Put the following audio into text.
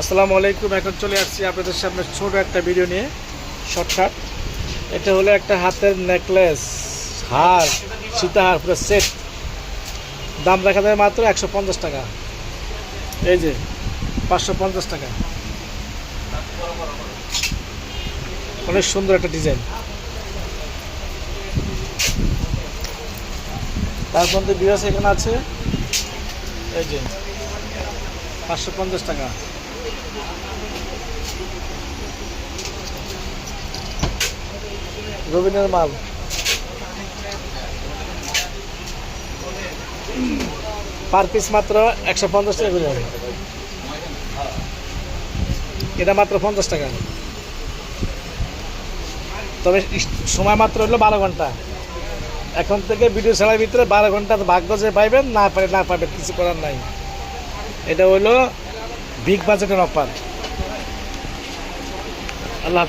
আসসালামু আলাইকুম, এখন চলে আসছি আপনাদের সামনে ছোট একটা ভিডিও নিয়ে শর্টকাট এটা হলো একটা হাতের নেকলেস হার সীতাহার পুরো সেট দাম দেখা যায় মাত্র একশো পঞ্চাশ টাকা। এই যে, পাঁচশো পঞ্চাশ টাকা। অনেক সুন্দর একটা ডিজাইন তার মধ্যে বিরাস এখানে আছে, এই যে, পাঁচশো পঞ্চাশ টাকা। রবিনের মাল। পার পিস মাত্র একশো পঞ্চাশ টাকা করে। এটা মাত্র পঞ্চাশ টাকা। তবে সময় মাত্র হলো বারো ঘণ্টা। এখন থেকে ভিডিও ছাড়ার ভিতরে বারো ঘণ্টা ভাগ্য যে পাইবেন, না পারে না পাবেন, কিছু করার নাই। এটা হলো বিগ বাজেটের অফার আল্লাহ